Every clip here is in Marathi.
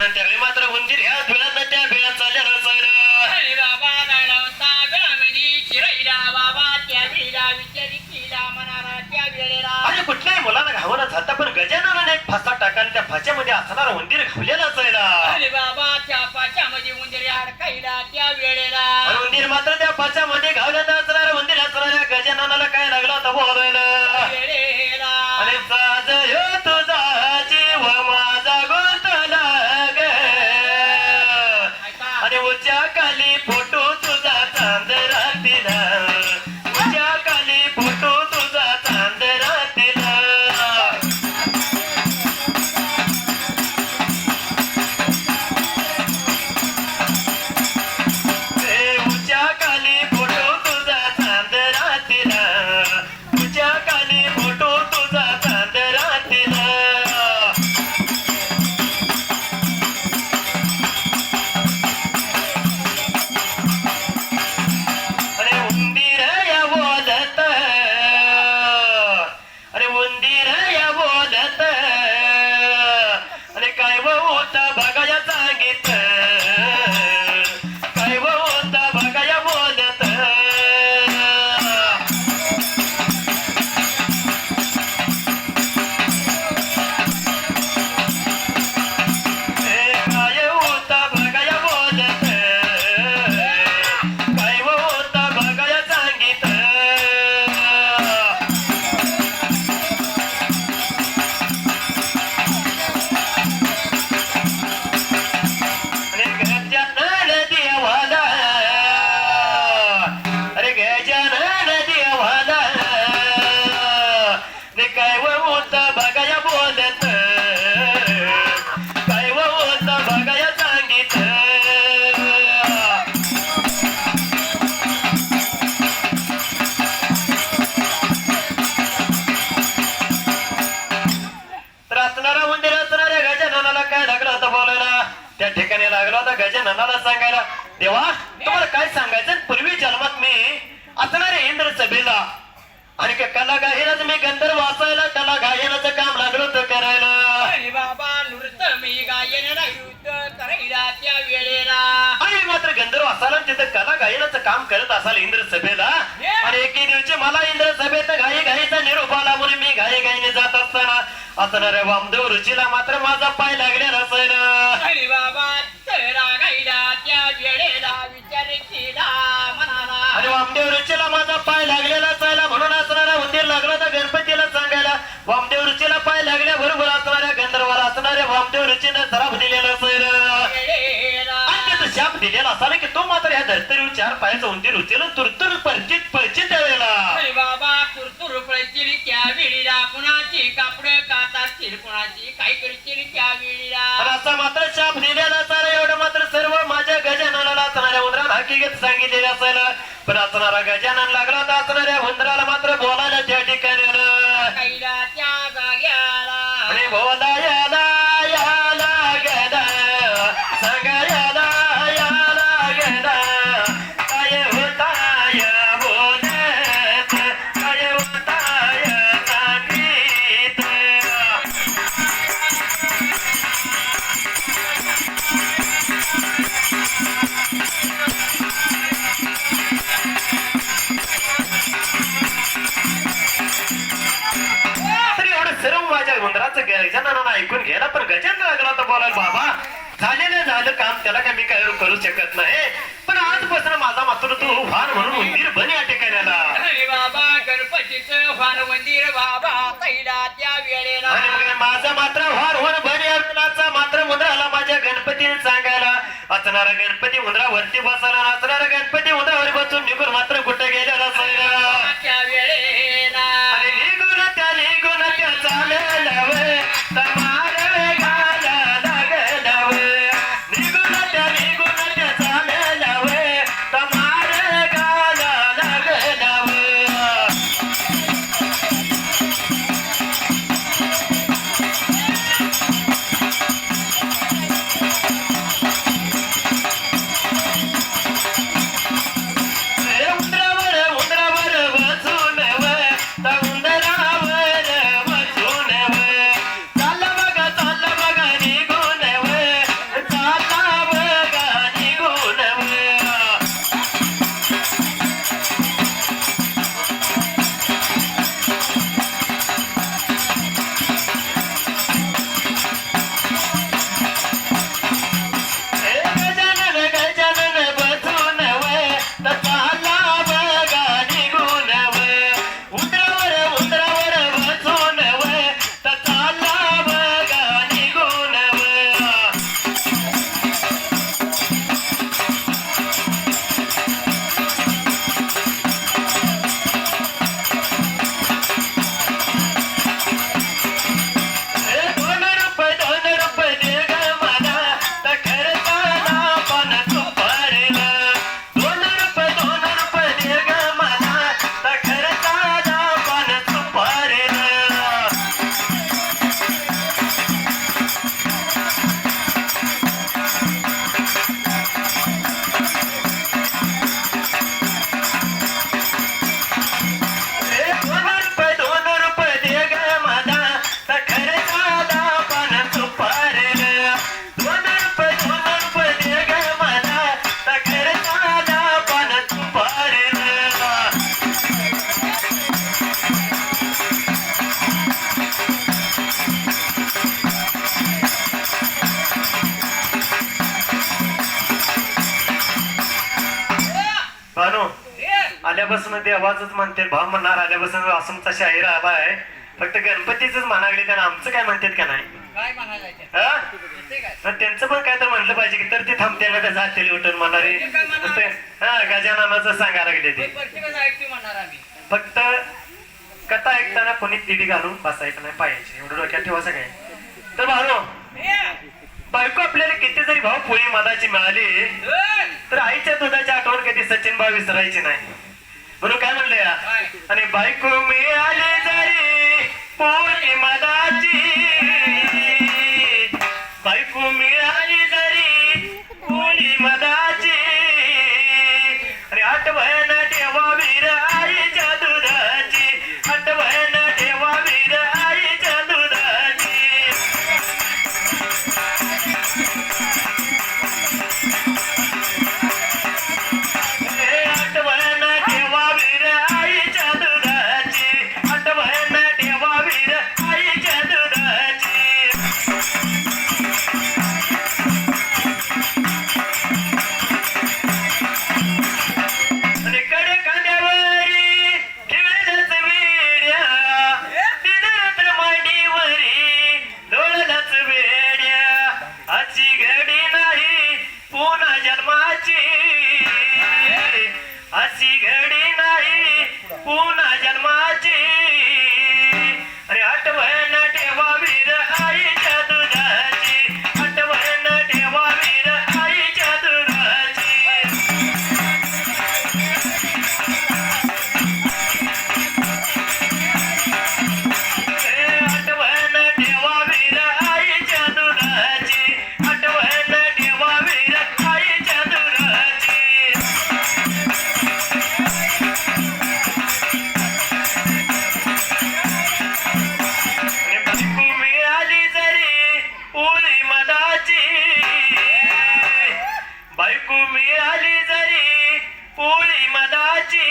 मात्र उंदीर ह्या धुळ्यात त्या बिळात चाललेलं सैर अरे बाबा लागला होता गळामध्ये चिराईला बाबा त्या वेळेला विचारी केला मनाला त्या वेळेला आणि कुठल्याही मुलाला घावणं झालं पण गजाननाने एक फासा टाका आणि त्या फाच्यामध्ये असणारा उंदीर घावलेला सैरा अरे बाबा त्या पाच्यामध्ये उंदरे अडकायला त्या वेळेला उंदीर मात्र त्या फाच्यामध्ये सांगायला? देवा तुम्हाला काय सांगायचं? पूर्वी जन्मात मी असणाऱ्या इंद्र सभेला आणि कला गायनाच मी गंधर्व वाचायला कला गायनाचं काम लागलं होतं करायला. अरे बाबा नृत्य मी गायन युद्ध करायला त्या वेळेला. आणि मात्र गंधर्व तिथं कला गायनाचं काम करत असाल इंद्र सभेला आणि एके दिवशी मला इंद्र सभेत घाई घाईचा निरोप आला म्हणून मी घाई घाईने जात असताना असणाऱ्या वामदेव रुचीला मात्र माझा पाय लागलेला असेल अरे बाबा सराफ दिलेला असेल आणि त्याचा शाप दिलेला असाला की तो मात्र या धर्तरीवर चार पायाचा उंदीर उचल तुरतुर परिचित परिचित त्यावेळेला अरे बाबा तुरतुर पळतील त्या वेळीला कुणाची कापड कातातील कुणाची काय करतील त्या वेळीला असा मात्र शाप दिलेला एवढं मात्र सर्व माझ्या गजाननाला असणाऱ्या उंदराला हकीकत सांगितलेलं असेल. पण असणारा गजानन लागला तर असणाऱ्या उंदराला घ्यायला पण गजानन लागला तर बोलायला बाबा झालेलं झालं काम त्याला काय मी काय करू शकत नाही. पण आजपासून माझा मात्र तू भान म्हणून उंदीर बन या ठिकाणाला अरे बाबा गणपतीचं वार मंदिर बाबा कैला त्या वेळेला. माझा मात्र वार होर बन वेळेलाचा मात्र उंदराला माझ्या गणपतीने सांगायला. असणारा गणपती उंदरावरती बसायला आणि असणारा गणपती उंदरावर बसून निघून मात्र कुठे गेलेला असायला त्या वेळेला. अरे निघून त्या निघून त्या तमार आल्यापासून ते आवाजच म्हणते भाव म्हणणार आल्यापासून असमचा शाहीर आलाय फक्त गणपतीच म्हणागले त्यानं आमचं काय म्हणतात का नाही? त्यांचं पण काय तर म्हणलं पाहिजे की तर ते थांबते ना जातील उठून म्हणणारे हा गजाननाचं सांगायला लागले ते. फक्त कथा ऐकताना कोणी तिडी घालून बसायचं नाही पाहिजे. एवढं डोक्यात ठेवायचं काय तर भाऊ बायको आपल्याला किती जरी भाऊ पोळी मधाची मिळाली तर आईच्या दुधाची आठवण कधी सचिन भाऊ विसरायची नाही. म्हणून काय म्हणले आणि बायको मिळाली जरी पोळी मधाची बायको मिळाली जरी पोळी मधाची अशी घडी नाही. पुन्हा जन्माची मिळाली जरी पोळी मदाची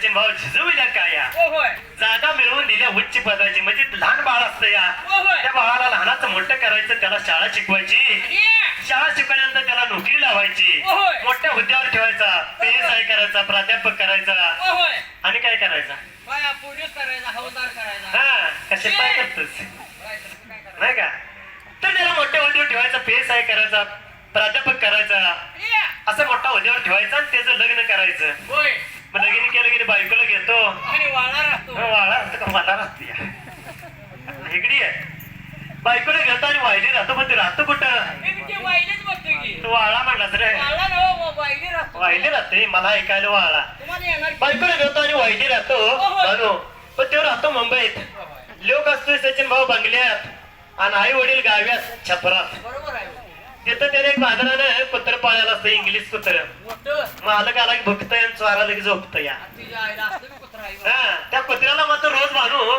सचिन भाऊ झिजविल्या काया ओ होय. जागा मिळवून दिल्या उच्च पदाची. म्हणजे लहान बाळ असतं या. होय. त्या बाळाला लहानाचं मोठं करायचं त्याला शाळा शिकवायची. शाळा शिकवल्यानंतर त्याला नोकरी लावायची. होय. मोठ्या हुद्द्यावर ठेवायचा. पेस आहे करायचा प्राध्यापक करायचा. आणि काय करायचा? हा कसे करतोस? काय? नाही का? तर त्याला मोठ्या हुद्द्यावर ठेवायचा पेस आहे करायचा प्राध्यापक करायचा. या. असं मोठा हुद्द्यावर ठेवायचा आणि त्याचं लग्न करायचं. मग लगीन केलं की बायकोला घेतो. आणि वाळा राहतो. हो, वाळा असतं का? वाला राहते. हेगडी आहे. बायकोला घेतो आणि वायली राहतो पण ते राहतो कुठं? वाईलेच बघतो की. तो वाळा म्हणलास रे. राहतो. वायली राहते मला ऐकायला वाळा? बायकोला घेतो आणि वायली राहतो हो. बानू पण तो राहतो मुंबईत. लोक असतोय सचिन भाऊ बंगल्यात. आणि आई वडील गाव्यात छपरात बरोबर आहे. तिथं त्याने एक बाजारानं पत्र पाळायला असतं इंग्लिश कुत्र मालक आला की बघत चोराला झोपत या त्या पत्राला मात्र रोज मानू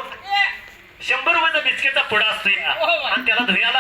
शंभर रुपयाचा बिस्किटचा पुडा असतो या आणि त्याला धुयाला